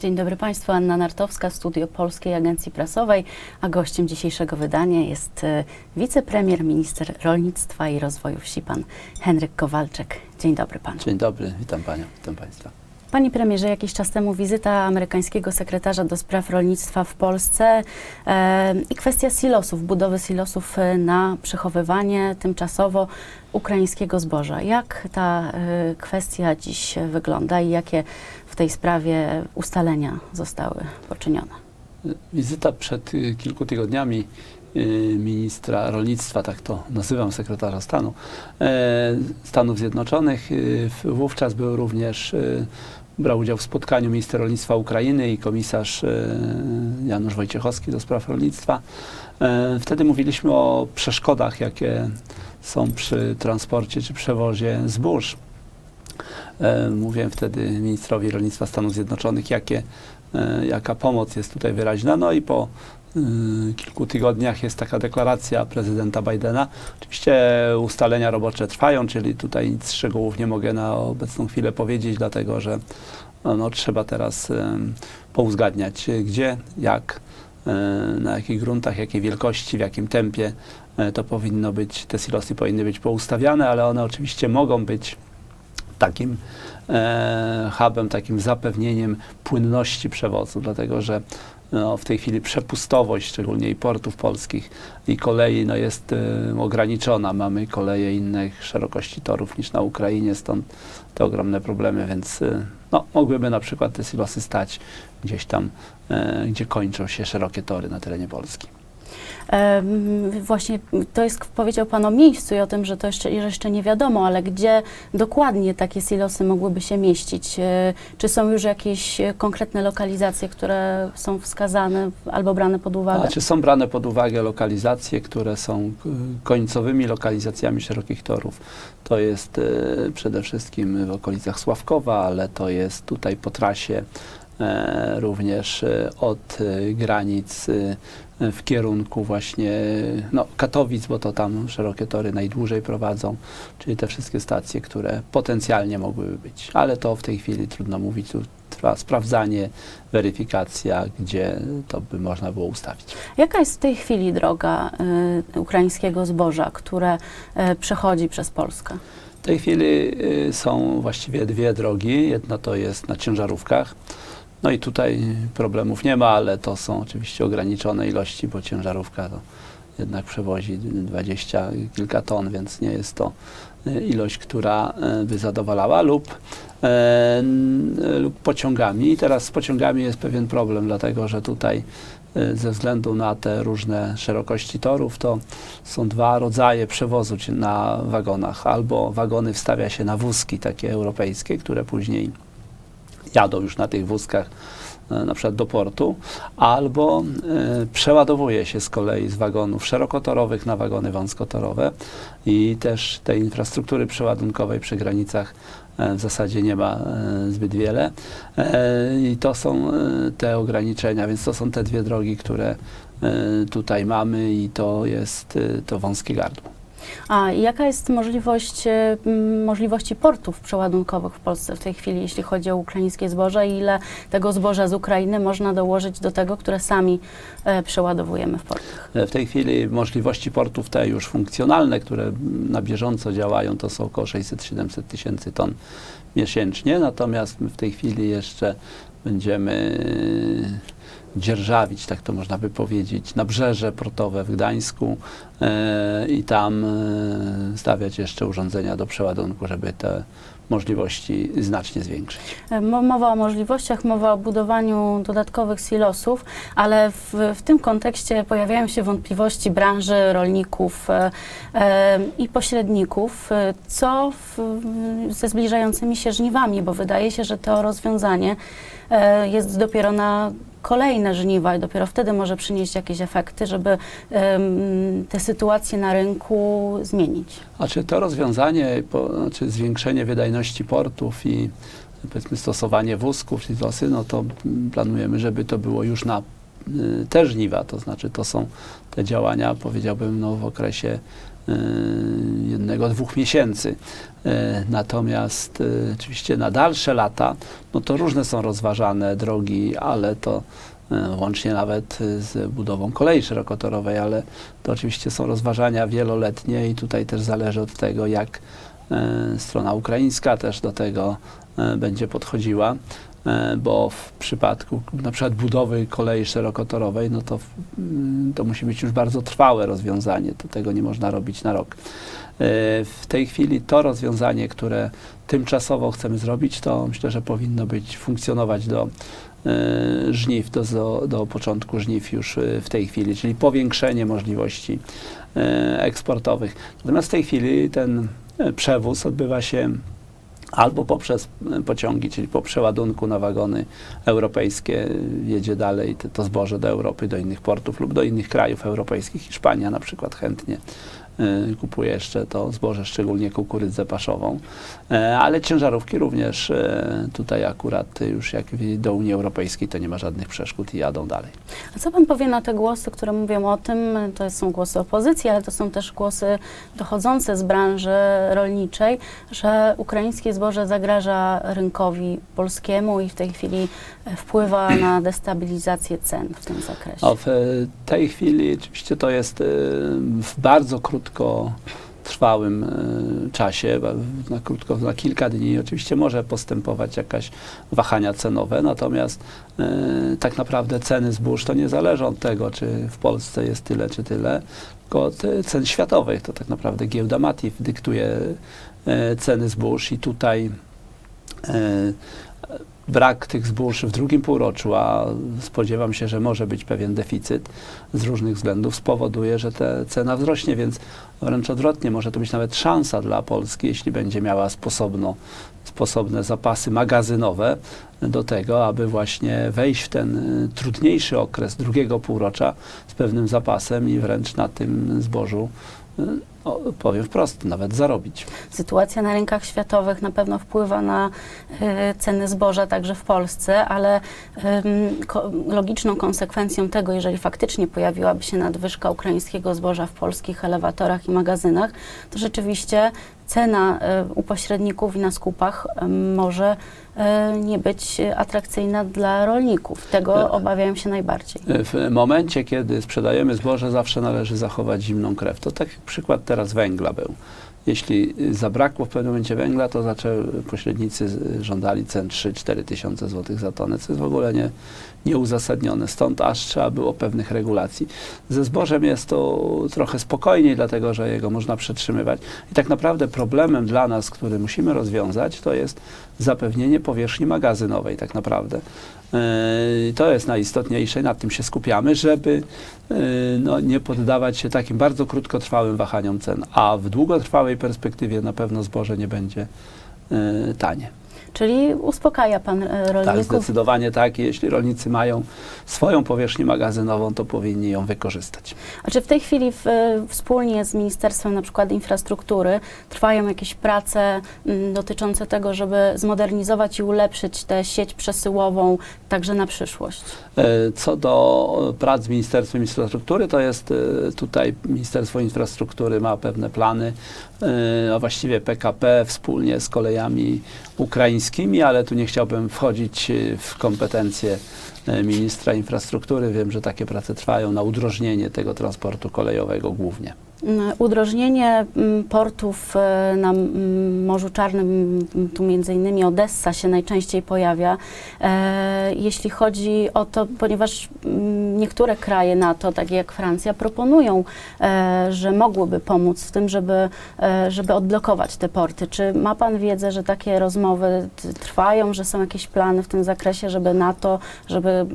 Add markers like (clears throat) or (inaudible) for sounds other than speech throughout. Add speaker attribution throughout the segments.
Speaker 1: Dzień dobry Państwu, Anna Nartowska, Studio Polskiej Agencji Prasowej, a gościem dzisiejszego wydania jest e, wicepremier, minister rolnictwa i rozwoju wsi, pan Henryk Kowalczyk. Dzień dobry Panu.
Speaker 2: Dzień dobry, witam Panią, witam Państwa.
Speaker 1: Panie premierze, jakiś czas temu wizyta amerykańskiego sekretarza do spraw rolnictwa w Polsce e, i kwestia silosów, budowy silosów e, na przechowywanie tymczasowo ukraińskiego zboża. Jak ta e, kwestia dziś wygląda i jakie w tej sprawie ustalenia zostały poczynione?
Speaker 2: Wizyta przed y, kilku tygodniami y, ministra rolnictwa, tak to nazywam, sekretarza stanu, e, Stanów Zjednoczonych. Wówczas był również, brał udział w spotkaniu minister rolnictwa Ukrainy i komisarz y, Janusz Wojciechowski do spraw rolnictwa. E, Wtedy mówiliśmy o przeszkodach, jakie są przy transporcie czy przewozie zbóż. E, Mówiłem wtedy ministrowi rolnictwa Stanów Zjednoczonych, jakie, e, jaka pomoc jest tutaj wyraźna. No i po kilku tygodniach jest taka deklaracja prezydenta Bidena. Oczywiście ustalenia robocze trwają, czyli tutaj nic szczegółów nie mogę na obecną chwilę powiedzieć, dlatego że no, trzeba teraz em, pouzgadniać, gdzie, jak, e, na jakich gruntach, jakiej wielkości, w jakim tempie to powinno być, te silosy powinny być poustawiane, ale one oczywiście mogą być takim hubem, takim zapewnieniem płynności przewozu, dlatego że no, w tej chwili przepustowość, szczególnie i portów polskich i kolei, no, jest e, ograniczona. Mamy koleje innych szerokości torów niż na Ukrainie, stąd te ogromne problemy, więc e, no, mogłyby na przykład te silosy stać gdzieś tam, e, gdzie kończą się szerokie tory na terenie Polski.
Speaker 1: Właśnie to jest, powiedział Pan o miejscu i o tym, że to jeszcze, jeszcze nie wiadomo, ale gdzie dokładnie takie silosy mogłyby się mieścić? E, Czy są już jakieś e, konkretne lokalizacje, które są wskazane albo brane pod uwagę?
Speaker 2: Znaczy są brane pod uwagę lokalizacje, które są k- końcowymi lokalizacjami szerokich torów. To jest e, przede wszystkim w okolicach Sławkowa, ale to jest tutaj po trasie e, również e, od e, granic e, w kierunku właśnie no, Katowic, bo to tam szerokie tory najdłużej prowadzą, czyli te wszystkie stacje, które potencjalnie mogłyby być. Ale to w tej chwili trudno mówić, tu trwa sprawdzanie, weryfikacja, gdzie to by można było ustawić.
Speaker 1: Jaka jest w tej chwili droga y, ukraińskiego zboża, które y, przechodzi przez Polskę?
Speaker 2: W tej chwili y, są właściwie dwie drogi. Jedna to jest na ciężarówkach. No i tutaj problemów nie ma, ale to są oczywiście ograniczone ilości, bo ciężarówka to jednak przewozi 20 kilka ton, więc nie jest to y, ilość, która y, by zadowalała lub, e, n- lub pociągami. I teraz z pociągami jest pewien problem, dlatego że tutaj ze względu na te różne szerokości torów, to są dwa rodzaje przewozu na wagonach. Albo wagony wstawia się na wózki takie europejskie, które później jadą już na tych wózkach e, na przykład do portu, albo e, przeładowuje się z kolei z wagonów szerokotorowych na wagony wąskotorowe i też tej infrastruktury przeładunkowej przy granicach e, w zasadzie nie ma zbyt wiele i to są te ograniczenia, więc to są te dwie drogi, które tutaj mamy i to jest to wąskie gardło.
Speaker 1: A jaka jest możliwość, m, możliwości portów przeładunkowych w Polsce w tej chwili, jeśli chodzi o ukraińskie zboże i ile tego zboża z Ukrainy można dołożyć do tego, które sami e, przeładowujemy w portach?
Speaker 2: W tej chwili możliwości portów te już funkcjonalne, które na bieżąco działają, to są około 600-700 tysięcy ton miesięcznie, natomiast w tej chwili jeszcze będziemy dzierżawić, tak to można by powiedzieć, nabrzeże portowe w Gdańsku e, i tam e, stawiać jeszcze urządzenia do przeładunku, żeby te możliwości znacznie zwiększyć.
Speaker 1: E, mo- Mowa o możliwościach, mowa o budowaniu dodatkowych silosów, ale w, w tym kontekście pojawiają się wątpliwości branży, rolników e, e, i pośredników, e, co w, ze zbliżającymi się żniwami, bo wydaje się, że to rozwiązanie e, jest dopiero na kolejne żniwa i dopiero wtedy może przynieść jakieś efekty, żeby em, te sytuacje na rynku zmienić.
Speaker 2: Znaczy to rozwiązanie, po, znaczy zwiększenie wydajności portów i powiedzmy stosowanie wózków, czyli losy, no to planujemy, żeby to było już na y, te żniwa, to znaczy to są te działania, powiedziałbym, no, w okresie y, jednego, dwóch miesięcy. Y, Natomiast y, oczywiście na dalsze lata, no to różne są rozważane drogi, ale to y, łącznie nawet z budową kolei szerokotorowej, ale to oczywiście są rozważania wieloletnie i tutaj też zależy od tego, jak strona ukraińska też do tego będzie podchodziła. e, bo w przypadku na przykład budowy kolei szerokotorowej, no to, mm, to musi być już bardzo trwałe rozwiązanie, to tego nie można robić na rok. E, W tej chwili to rozwiązanie, które tymczasowo chcemy zrobić, to myślę, że powinno być, funkcjonować do e, żniw, do, do, początku żniw już e, w tej chwili, czyli powiększenie możliwości e, eksportowych. Natomiast w tej chwili ten e, przewóz odbywa się albo poprzez e, pociągi, czyli po przeładunku na wagony europejskie jedzie dalej to zboże do Europy, do innych portów lub do innych krajów europejskich. Hiszpania na przykład chętnie kupuje jeszcze to zboże, szczególnie kukurydzę paszową, E, ale ciężarówki również e, tutaj akurat już jak do Unii Europejskiej to nie ma żadnych przeszkód i jadą dalej.
Speaker 1: A co pan powie na te głosy, które mówią o tym, to są głosy opozycji, ale to są też głosy dochodzące z branży rolniczej, że ukraińskie zboże zagraża rynkowi polskiemu i w tej chwili e, wpływa na (clears throat) destabilizację cen w tym zakresie.
Speaker 2: A w tej chwili oczywiście to jest w bardzo krótko trwałym e, czasie, na krótko, na kilka dni oczywiście może postępować jakaś wahania cenowe, natomiast e, tak naprawdę ceny zbóż to nie zależą od tego, czy w Polsce jest tyle, czy tyle, tylko e, cen światowych. To tak naprawdę giełda Matif dyktuje ceny zbóż i tutaj brak tych zbóż w drugim półroczu, a spodziewam się, że może być pewien deficyt z różnych względów, spowoduje, że ta cena wzrośnie, więc wręcz odwrotnie, może to być nawet szansa dla Polski, jeśli będzie miała sposobno, sposobne zapasy magazynowe do tego, aby właśnie wejść w ten y, trudniejszy okres drugiego półrocza z pewnym zapasem i wręcz na tym zbożu, y, o, powiem wprost, nawet zarobić.
Speaker 1: Sytuacja na rynkach światowych na pewno wpływa na e, ceny zboża także w Polsce, ale em, ko- logiczną konsekwencją tego, jeżeli faktycznie pojawiłaby się nadwyżka ukraińskiego zboża w polskich elewatorach i magazynach, to rzeczywiście cena e, u pośredników i na skupach em, może e, nie być atrakcyjna dla rolników. Tego obawiają się najbardziej.
Speaker 2: W momencie, kiedy sprzedajemy zboże, zawsze należy zachować zimną krew. To tak jak przykład teraz węgla był. Jeśli zabrakło w pewnym momencie węgla, to zaczęły pośrednicy żądali cen 3-4 tysiące złotych za tonę, co jest w ogóle nie, nieuzasadnione. Stąd aż trzeba było pewnych regulacji. Ze zbożem jest to trochę spokojniej, dlatego że jego można przetrzymywać. I tak naprawdę problemem dla nas, który musimy rozwiązać, to jest zapewnienie powierzchni magazynowej tak naprawdę. Yy, To jest najistotniejsze, nad tym się skupiamy, żeby yy, no, nie poddawać się takim bardzo krótkotrwałym wahaniom cen, a w długotrwałej perspektywie na pewno zboże nie będzie yy, tanie.
Speaker 1: Czyli uspokaja pan e,
Speaker 2: Tak,
Speaker 1: rolników.
Speaker 2: zdecydowanie tak. Jeśli rolnicy mają swoją powierzchnię magazynową, to powinni ją wykorzystać.
Speaker 1: A czy w tej chwili w, wspólnie z Ministerstwem na przykład Infrastruktury trwają jakieś prace mm, dotyczące tego, żeby zmodernizować i ulepszyć tę sieć przesyłową także na przyszłość?
Speaker 2: E, Co do prac z Ministerstwem Infrastruktury, to jest e, tutaj Ministerstwo Infrastruktury ma pewne plany, a właściwie PKP wspólnie z kolejami ukraińskimi, ale tu nie chciałbym wchodzić e, w kompetencje e, ministra infrastruktury. Wiem, że takie prace trwają na udrożnienie tego transportu kolejowego głównie.
Speaker 1: Mm, Udrożnienie mm, portów e, na mm, Morzu Czarnym, tu między innymi Odessa się najczęściej pojawia. E, Jeśli chodzi o to, ponieważ niektóre kraje NATO, takie jak Francja, proponują, e, że mogłyby pomóc w tym, żeby, żeby odblokować te porty. Czy ma Pan wiedzę, że takie rozmowy trwają, że są jakieś plany w tym zakresie, żeby NATO, żeby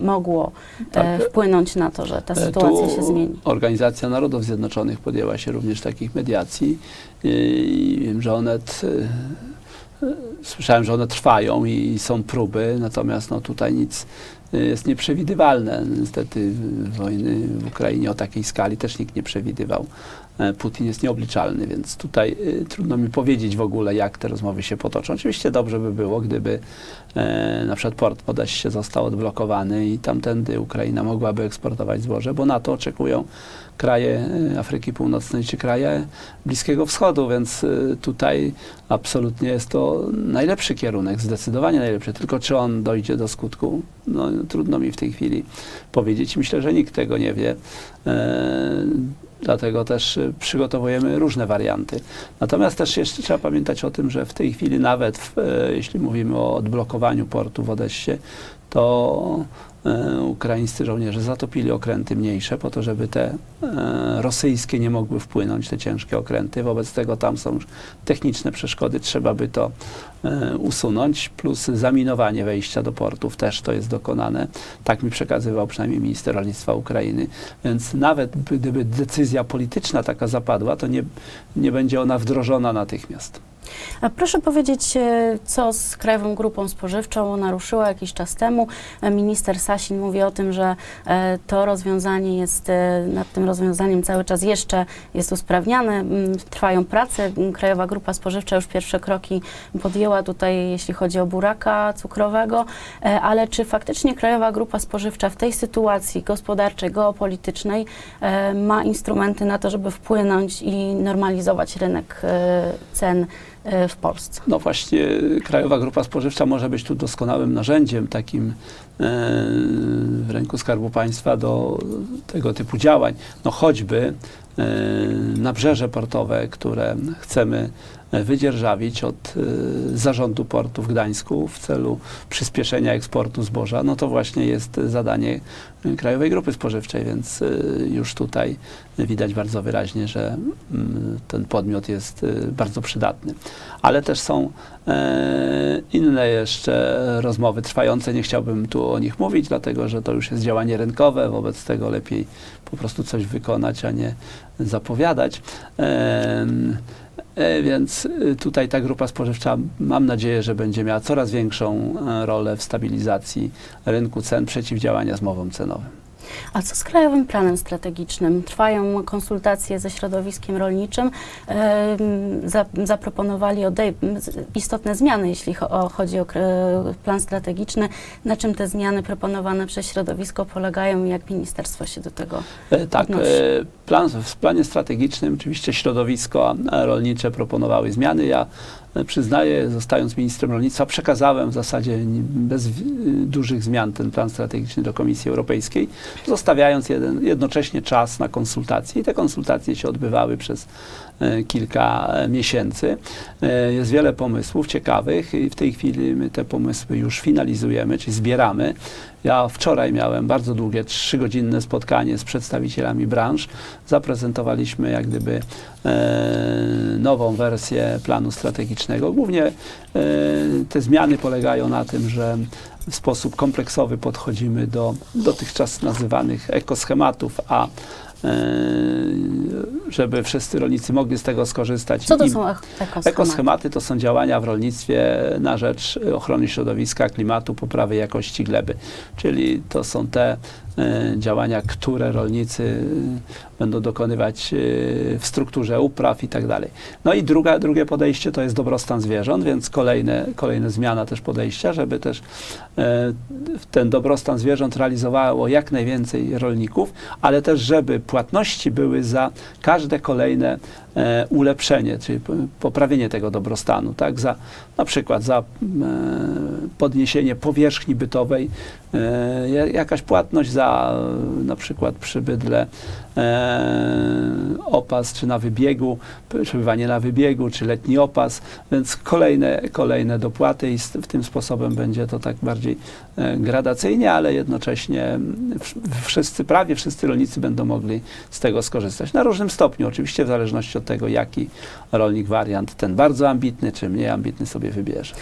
Speaker 1: mogło e,
Speaker 2: Tak.
Speaker 1: wpłynąć na to, że ta
Speaker 2: E,
Speaker 1: sytuacja
Speaker 2: tu
Speaker 1: się zmieni?
Speaker 2: Organizacja Narodów Zjednoczonych podjęła się również takich mediacji i- i wiem, że one e, słyszałem, że one trwają i są próby, natomiast no, tutaj nic e, jest nieprzewidywalne. Niestety wojny w Ukrainie o takiej skali też nikt nie przewidywał. E, Putin jest nieobliczalny, więc tutaj y, trudno mi powiedzieć w ogóle, jak te rozmowy się potoczą. Oczywiście dobrze by było, gdyby e, na przykład port Odessie został odblokowany i tamtędy Ukraina mogłaby eksportować zboże, bo na to oczekują kraje y, Afryki Północnej czy kraje Bliskiego Wschodu, więc y, tutaj absolutnie jest to najlepszy kierunek, zdecydowanie najlepszy. Tylko czy on dojdzie do skutku, no trudno mi w tej chwili powiedzieć. Myślę, że nikt tego nie wie. E, Dlatego też y, przygotowujemy różne warianty. Natomiast też jeszcze trzeba pamiętać o tym, że w tej chwili nawet w, e, jeśli mówimy o odblokowaniu portu w Odessie, to e, ukraińscy żołnierze zatopili okręty mniejsze po to, żeby te e, rosyjskie nie mogły wpłynąć, te ciężkie okręty. Wobec tego tam są już techniczne przeszkody, trzeba by to e, usunąć, plus zaminowanie wejścia do portów też to jest dokonane. Tak mi przekazywał przynajmniej minister rolnictwa Ukrainy. Więc nawet by- gdyby decyzja polityczna taka zapadła, to nie, nie będzie ona wdrożona natychmiast.
Speaker 1: A proszę powiedzieć, e, co z Krajową Grupą Spożywczą naruszyła jakiś czas temu. E, Minister Sasin mówi o tym, że e, to rozwiązanie jest, nad tym rozwiązaniem cały czas jeszcze jest usprawniane. Mm, Trwają prace. Mm, Krajowa Grupa Spożywcza już pierwsze kroki podjęła tutaj, jeśli chodzi o buraka cukrowego, ale czy faktycznie Krajowa Grupa Spożywcza w tej sytuacji gospodarczej, geopolitycznej ma instrumenty na to, żeby wpłynąć i normalizować rynek cen w Polsce.
Speaker 2: No właśnie, Krajowa Grupa Spożywcza może być tu doskonałym narzędziem takim e, w ręku Skarbu Państwa do tego typu działań. No choćby e, nabrzeże portowe, które chcemy e, wydzierżawić od e, zarządu portu w Gdańsku w celu przyspieszenia eksportu zboża, no to właśnie jest zadanie Krajowej Grupy Spożywczej, więc e, już tutaj widać bardzo wyraźnie, że mm, ten podmiot jest e, bardzo przydatny. Ale też są e, inne jeszcze rozmowy trwające, nie chciałbym tu o nich mówić, dlatego że to już jest działanie rynkowe, wobec tego lepiej po prostu coś wykonać, a nie zapowiadać. Em, E, Więc y, tutaj ta grupa spożywcza mam nadzieję, że będzie miała coraz większą e, rolę w stabilizacji rynku cen, przeciwdziałania zmowom cenowym.
Speaker 1: A co z Krajowym Planem Strategicznym? Trwają konsultacje ze środowiskiem rolniczym. Zaproponowali istotne zmiany, jeśli chodzi o plan strategiczny. Na czym te zmiany proponowane przez środowisko polegają i jak ministerstwo się do tego
Speaker 2: E, Tak,
Speaker 1: odnosi?
Speaker 2: e, plan, w planie strategicznym oczywiście środowisko e, rolnicze proponowały zmiany. Ja przyznaję, zostając ministrem rolnictwa, przekazałem w zasadzie bez w- dużych zmian ten plan strategiczny do Komisji Europejskiej, zostawiając jeden, jednocześnie czas na konsultacje. I te konsultacje się odbywały przez e, kilka e, miesięcy. E, Jest wiele pomysłów ciekawych i w tej chwili my te pomysły już finalizujemy, czyli zbieramy. Ja wczoraj miałem bardzo długie, trzygodzinne spotkanie z przedstawicielami branż. Zaprezentowaliśmy jak gdyby e, nową wersję planu strategicznego. Głównie e, te zmiany polegają na tym, że w sposób kompleksowy podchodzimy do dotychczas nazywanych ekoschematów, a e, żeby wszyscy rolnicy mogli z tego skorzystać.
Speaker 1: Co to
Speaker 2: i-
Speaker 1: są ekoschematy?
Speaker 2: Ekoschematy to są działania w rolnictwie na rzecz ochrony środowiska, klimatu, poprawy jakości gleby. Czyli to są te e, działania, które rolnicy e, będą dokonywać e, w strukturze upraw i tak dalej. No i druga, drugie podejście to jest dobrostan zwierząt, więc kolejne, kolejna zmiana też podejścia, żeby też e, ten dobrostan zwierząt realizowało jak najwięcej rolników, ale też żeby płatności były za każde kolejne e, ulepszenie, czyli po- poprawienie tego dobrostanu, tak, za na przykład za e, podniesienie powierzchni bytowej, e, ja- jakaś płatność za e, na przykład przy bydle e, opas, czy na wybiegu, przebywanie na wybiegu, czy letni opas, więc kolejne, kolejne dopłaty i w tym sposobem będzie to tak bardziej e, gradacyjnie, ale jednocześnie wszyscy, prawie wszyscy rolnicy będą mogli z tego skorzystać. Na różnym stopniu, oczywiście w zależności od tego, jaki rolnik wariant, ten bardzo ambitny czy mniej ambitny sobie wybierze.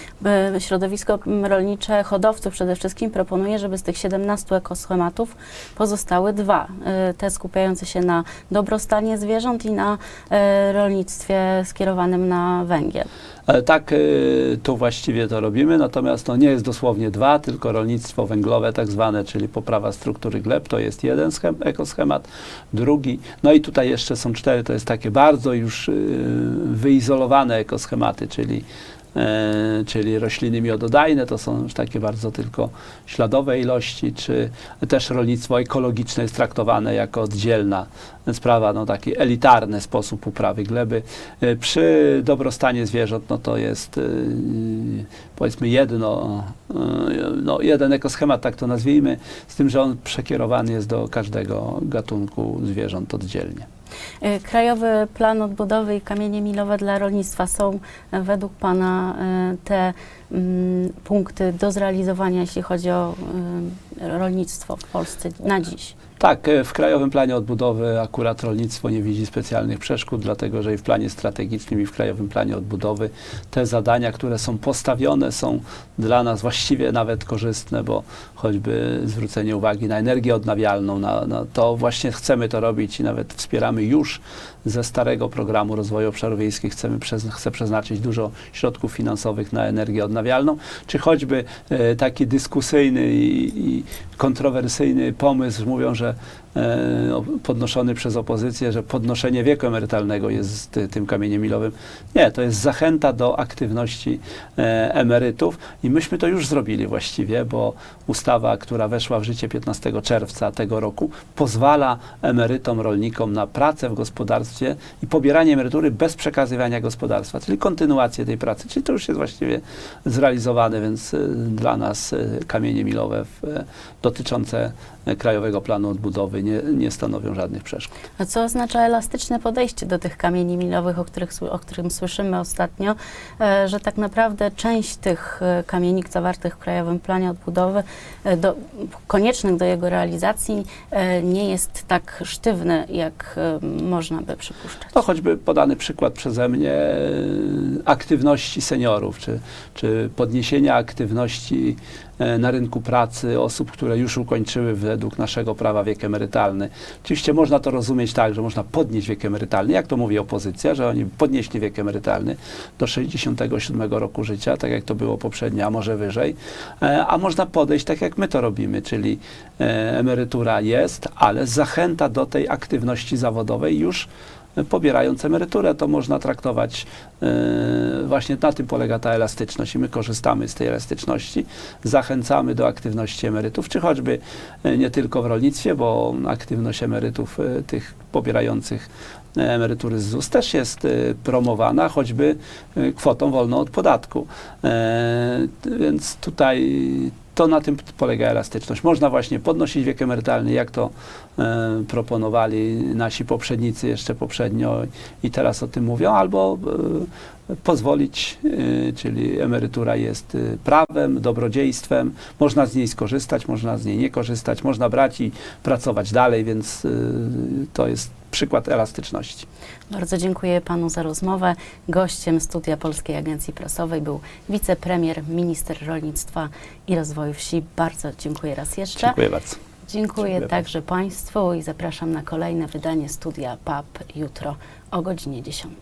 Speaker 1: Y, Środowisko rolnicze hodowców przede wszystkim proponuje, żeby z tych 17 ekoschematów pozostały dwa. Te skupiające się na dobrostanie zwierząt i na y, rolnictwie skierowanym na węgiel.
Speaker 2: Ale tak, y, tu właściwie to robimy, natomiast to nie jest dosłownie dwa, tylko rolnictwo węglowe tak zwane, czyli poprawa struktury gleb, to jest jeden schem, ekoschemat, drugi, no i tutaj jeszcze są cztery, to jest takie bardzo już wyizolowane ekoschematy, czyli e, czyli rośliny miododajne, to są już takie bardzo tylko śladowe ilości, czy też rolnictwo ekologiczne jest traktowane jako oddzielna sprawa, no taki elitarny sposób uprawy gleby. E, Przy dobrostanie zwierząt, no to jest e, powiedzmy jedno, e, no jeden ekoschemat, tak to nazwijmy, z tym, że on przekierowany jest do każdego gatunku zwierząt oddzielnie.
Speaker 1: Y, Krajowy Plan Odbudowy i kamienie milowe dla rolnictwa są y, według Pana y, te punkty do zrealizowania, jeśli chodzi o y, rolnictwo w Polsce na dziś?
Speaker 2: Tak, e, w Krajowym Planie Odbudowy akurat rolnictwo nie widzi specjalnych przeszkód, dlatego że i w planie strategicznym, i w Krajowym Planie Odbudowy te zadania, które są postawione, są dla nas właściwie nawet korzystne, bo choćby zwrócenie uwagi na energię odnawialną, na, na to właśnie chcemy to robić i nawet wspieramy już ze starego programu rozwoju obszarów wiejskich chcemy chcę przeznaczyć dużo środków finansowych na energię odnawialną, czy choćby e, taki dyskusyjny i, i kontrowersyjny pomysł, mówią, że podnoszony przez opozycję, że podnoszenie wieku emerytalnego jest ty, tym kamieniem milowym. Nie, to jest zachęta do aktywności e, emerytów i myśmy to już zrobili właściwie, bo ustawa, która weszła w życie 15 czerwca tego roku, pozwala emerytom, rolnikom na pracę w gospodarstwie i pobieranie emerytury bez przekazywania gospodarstwa, czyli kontynuację tej pracy. Czyli to już jest właściwie zrealizowane, więc e, dla nas e, kamienie milowe w, e, dotyczące e, Krajowego Planu Odbudowy nie, nie stanowią żadnych przeszkód.
Speaker 1: A co oznacza elastyczne podejście do tych kamieni milowych, o, których, o którym słyszymy ostatnio, e, że tak naprawdę część tych e, kamieni zawartych w Krajowym Planie Odbudowy, e, do, koniecznych do jego realizacji, nie jest tak sztywny, jak można by przypuszczać.
Speaker 2: No choćby podany przykład przeze mnie aktywności seniorów, czy, czy podniesienia aktywności na rynku pracy osób, które już ukończyły według naszego prawa wiek emerytalny. Oczywiście można to rozumieć tak, że można podnieść wiek emerytalny, jak to mówi opozycja, że oni podnieśli wiek emerytalny do 67 roku życia, tak jak to było poprzednio, a może wyżej, E, a można podejść tak, jak my to robimy, czyli e, emerytura jest, ale zachęta do tej aktywności zawodowej już pobierając emeryturę, to można traktować e, właśnie na tym polega ta elastyczność i my korzystamy z tej elastyczności, zachęcamy do aktywności emerytów, czy choćby e, nie tylko w rolnictwie, bo aktywność emerytów e, tych pobierających emerytury z ZUS też jest e, promowana, choćby e, kwotą wolną od podatku. E, Więc tutaj to na tym polega elastyczność. Można właśnie podnosić wiek emerytalny, jak to e, proponowali nasi poprzednicy jeszcze poprzednio i teraz o tym mówią, albo e, pozwolić, czyli emerytura jest prawem, dobrodziejstwem, można z niej skorzystać, można z niej nie korzystać, można brać i pracować dalej, więc to jest przykład elastyczności.
Speaker 1: Bardzo dziękuję Panu za rozmowę. Gościem studia Polskiej Agencji Prasowej był wicepremier, minister rolnictwa i rozwoju wsi. Bardzo dziękuję raz jeszcze.
Speaker 2: Dziękuję bardzo.
Speaker 1: Dziękuję,
Speaker 2: Dziękuję
Speaker 1: także Państwu i zapraszam na kolejne wydanie studia PAP jutro o godzinie 10.